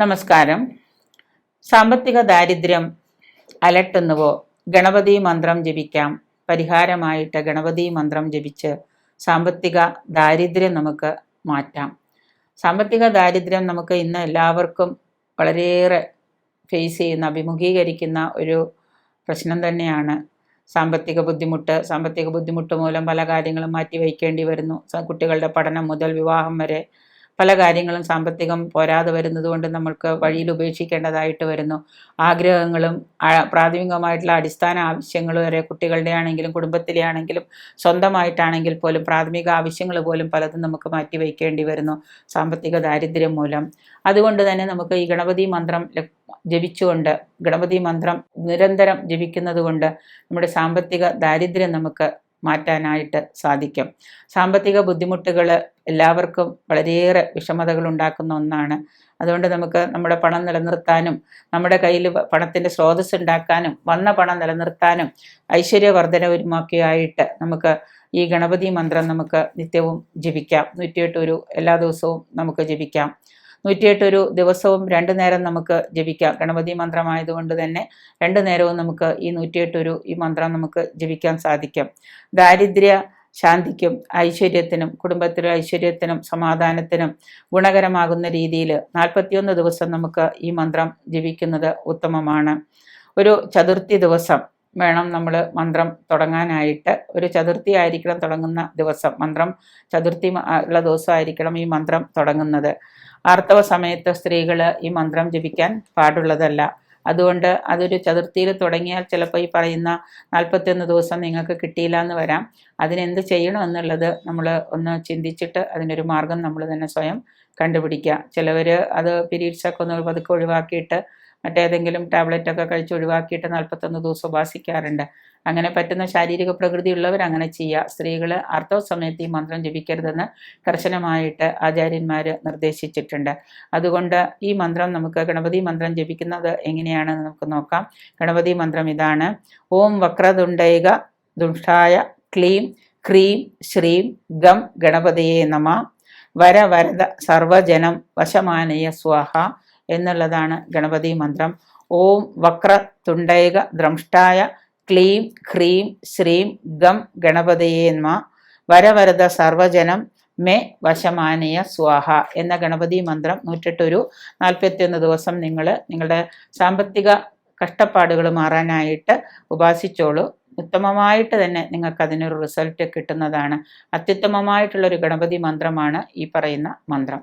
നമസ്കാരം. സാമ്പത്തിക ദാരിദ്ര്യം അലട്ടുന്നുവോ? ഗണപതി മന്ത്രം ജപിക്കാം. പരിഹാരമായിട്ട് ഗണപതി മന്ത്രം ജപിച്ച് സാമ്പത്തിക ദാരിദ്ര്യം നമുക്ക് മാറ്റാം. സാമ്പത്തിക ദാരിദ്ര്യം നമുക്ക് ഇന്ന് എല്ലാവർക്കും വളരെയേറെ ഫേസ് ചെയ്യുന്ന അഭിമുഖീകരിക്കുന്ന ഒരു പ്രശ്നം തന്നെയാണ്. സാമ്പത്തിക ബുദ്ധിമുട്ട് സാമ്പത്തിക ബുദ്ധിമുട്ട് മൂലം പല കാര്യങ്ങളും മാറ്റി വയ്ക്കേണ്ടി വരുന്നു കുട്ടികളുടെ പഠനം മുതൽ വിവാഹം വരെ പല കാര്യങ്ങളും സാമ്പത്തികം പോരാതെ വരുന്നത് കൊണ്ട് നമ്മൾക്ക് വഴിയിൽ ഉപേക്ഷിക്കേണ്ടതായിട്ട് വരുന്നു. ആഗ്രഹങ്ങളും പ്രാഥമികമായിട്ടുള്ള അടിസ്ഥാന ആവശ്യങ്ങൾ വരെ കുട്ടികളുടെ ആണെങ്കിലും കുടുംബത്തിലെ ആണെങ്കിലും സ്വന്തമായിട്ടാണെങ്കിൽ പോലും പ്രാഥമിക ആവശ്യങ്ങൾ പോലും പലതും നമുക്ക് മാറ്റി വയ്ക്കേണ്ടി വരുന്നു സാമ്പത്തിക ദാരിദ്ര്യം മൂലം. അതുകൊണ്ട് തന്നെ നമുക്ക് ഈ ഗണപതി മന്ത്രം ജപിച്ചുകൊണ്ട് ഗണപതി മന്ത്രം നിരന്തരം ജപിക്കുന്നത് കൊണ്ട് നമ്മുടെ സാമ്പത്തിക ദാരിദ്ര്യം നമുക്ക് മാറ്റാനായിട്ട് സാധിക്കും. സാമ്പത്തിക ബുദ്ധിമുട്ടുകൾ എല്ലാവർക്കും വളരെയേറെ വിഷമതകൾ ഉണ്ടാക്കുന്ന ഒന്നാണ്. അതുകൊണ്ട് നമുക്ക് നമ്മുടെ പണം നിലനിർത്താനും നമ്മുടെ കയ്യിൽ പണത്തിന്റെ സ്രോതസ് ഉണ്ടാക്കാനും വന്ന പണം നിലനിർത്താനും ഐശ്വര്യവർദ്ധനവുമൊക്കെ ആയിട്ട് നമുക്ക് ഈ ഗണപതി മന്ത്രം നമുക്ക് നിത്യവും ജപിക്കാം. നൂറ്റിയെട്ട് ഒരു എല്ലാ ദിവസവും നമുക്ക് ജപിക്കാം. നൂറ്റിയെട്ട് ഒരു ദിവസവും രണ്ടു നേരം നമുക്ക് ജപിക്കാം. ഗണപതി മന്ത്രമായതുകൊണ്ട് തന്നെ രണ്ടു നേരവും നമുക്ക് ഈ നൂറ്റിയെട്ട് ഒരു ഈ മന്ത്രം നമുക്ക് ജപിക്കാൻ സാധിക്കും. ദാരിദ്ര്യ ശാന്തിക്കും ഐശ്വര്യത്തിനും കുടുംബത്തിലെ ഐശ്വര്യത്തിനും സമാധാനത്തിനും ഗുണകരമാകുന്ന രീതിയിൽ നാൽപ്പത്തിയൊന്ന് ദിവസം നമുക്ക് ഈ മന്ത്രം ജപിക്കുന്നത് ഉത്തമമാണ്. ഒരു ചതുർത്ഥി ദിവസം വേണം നമ്മൾ മന്ത്രം തുടങ്ങാനായിട്ട്. ഒരു ചതുർത്ഥി ആയിരിക്കണം തുടങ്ങുന്ന ദിവസം. മന്ത്രം ചതുർത്ഥി ഉള്ള ദിവസമായിരിക്കണം ഈ മന്ത്രം തുടങ്ങുന്നത്. ആർത്തവ സമയത്ത് സ്ത്രീകൾ ഈ മന്ത്രം ജപിക്കാൻ പാടുള്ളതല്ല. അതുകൊണ്ട് അതൊരു ചതുർത്ഥിയിൽ തുടങ്ങിയാൽ ചിലപ്പോൾ ഈ പറയുന്ന നാൽപ്പത്തിയൊന്ന് ദിവസം നിങ്ങൾക്ക് കിട്ടിയില്ല എന്ന് വരാം. അതിനെന്ത് ചെയ്യണം എന്നുള്ളത് നമ്മൾ ഒന്ന് ചിന്തിച്ചിട്ട് അതിനൊരു മാർഗം നമ്മൾ തന്നെ സ്വയം കണ്ടുപിടിക്കുക. ചിലവർ അത് പീരീഡ്സൊക്കെ ഒന്ന് പതുക്കെ ഒഴിവാക്കിയിട്ട് മറ്റേതെങ്കിലും ടാബ്ലറ്റ് ഒക്കെ കഴിച്ച് ഒഴിവാക്കിയിട്ട് നാൽപ്പത്തൊന്ന് ദിവസം ഉപാസിക്കാറുണ്ട്. അങ്ങനെ പറ്റുന്ന ശാരീരിക പ്രകൃതി ഉള്ളവർ അങ്ങനെ ചെയ്യുക സ്ത്രീകൾ ആർത്തവ സമയത്ത് ഈ മന്ത്രം ജപിക്കരുതെന്ന് കർശനമായിട്ട് ആചാര്യന്മാർ നിർദ്ദേശിച്ചിട്ടുണ്ട്. അതുകൊണ്ട് ഈ മന്ത്രം നമുക്ക് ഗണപതി മന്ത്രം ജപിക്കുന്നത് എങ്ങനെയാണെന്ന് നമുക്ക് നോക്കാം. ഗണപതി മന്ത്രം ഇതാണ്. ഓം വക്രതുണ്ടൈക ദുഷ്ടായ ക്ലീം ക്രീം ശ്രീം ഗം ഗണപതിയെ നമ. വര വരദ സർവജനം വശമാനയ സ്വാഹ. എന്നുള്ളതാണ് ഗണപതി മന്ത്രം. ഓം വക്ര തുണ്ടൈക ദ്രംഷ്ടായ ക്ലീം ഹ്രീം ശ്രീം ഗം ഗണപതിയേന്മ വരവരത സർവജനം മേ വശമാനയ സ്വാഹ എന്ന ഗണപതി മന്ത്രം നൂറ്റെട്ടൊരു നാൽപ്പത്തിയൊന്ന് ദിവസം നിങ്ങൾ നിങ്ങളുടെ സാമ്പത്തിക കഷ്ടപ്പാടുകൾ മാറാനായിട്ട് ഉപാസിച്ചോളൂ. ഉത്തമമായിട്ട് തന്നെ നിങ്ങൾക്ക് അതിനൊരു റിസൾട്ട് കിട്ടുന്നതാണ്. അത്യുത്തമമായിട്ടുള്ളൊരു ഗണപതി മന്ത്രമാണ് ഈ പറയുന്ന മന്ത്രം.